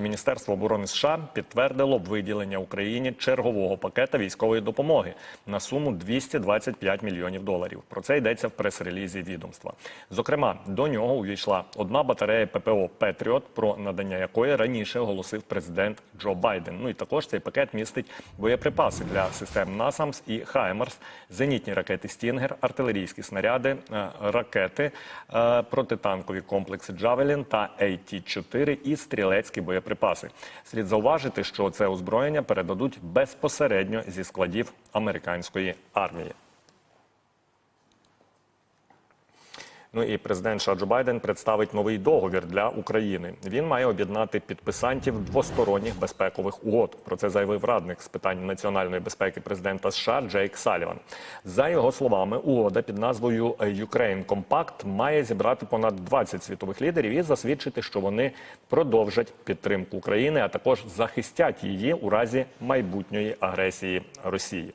Міністерство оборони США підтвердило виділення Україні чергового пакета військової допомоги на суму 225 мільйонів доларів. Про це йдеться в прес-релізі відомства. Зокрема, до нього увійшла одна батарея ППО Петріот, про надання якої раніше оголосив президент Джо Байден. Ну і також цей пакет містить боєприпаси для систем НАСАМС і Хаймарс, зенітні ракети Стінгер, артилерійські снаряди, е, ракети, е, протитанкові комплекси Джавелін та AT-4 і стрілецькі боєприпаси. Слід зауважити, що це озброєння передадуть безпосередньо зі складів американської армії. Ну і президент Джо Байден представить новий договір для України. Він має об'єднати підписантів двосторонніх безпекових угод. Про це заявив радник з питань національної безпеки президента США Джейк Саліван. За його словами, угода під назвою Ukraine Compact має зібрати понад 20 світових лідерів і засвідчити, що вони продовжать підтримку України, а також захистять її у разі майбутньої агресії Росії.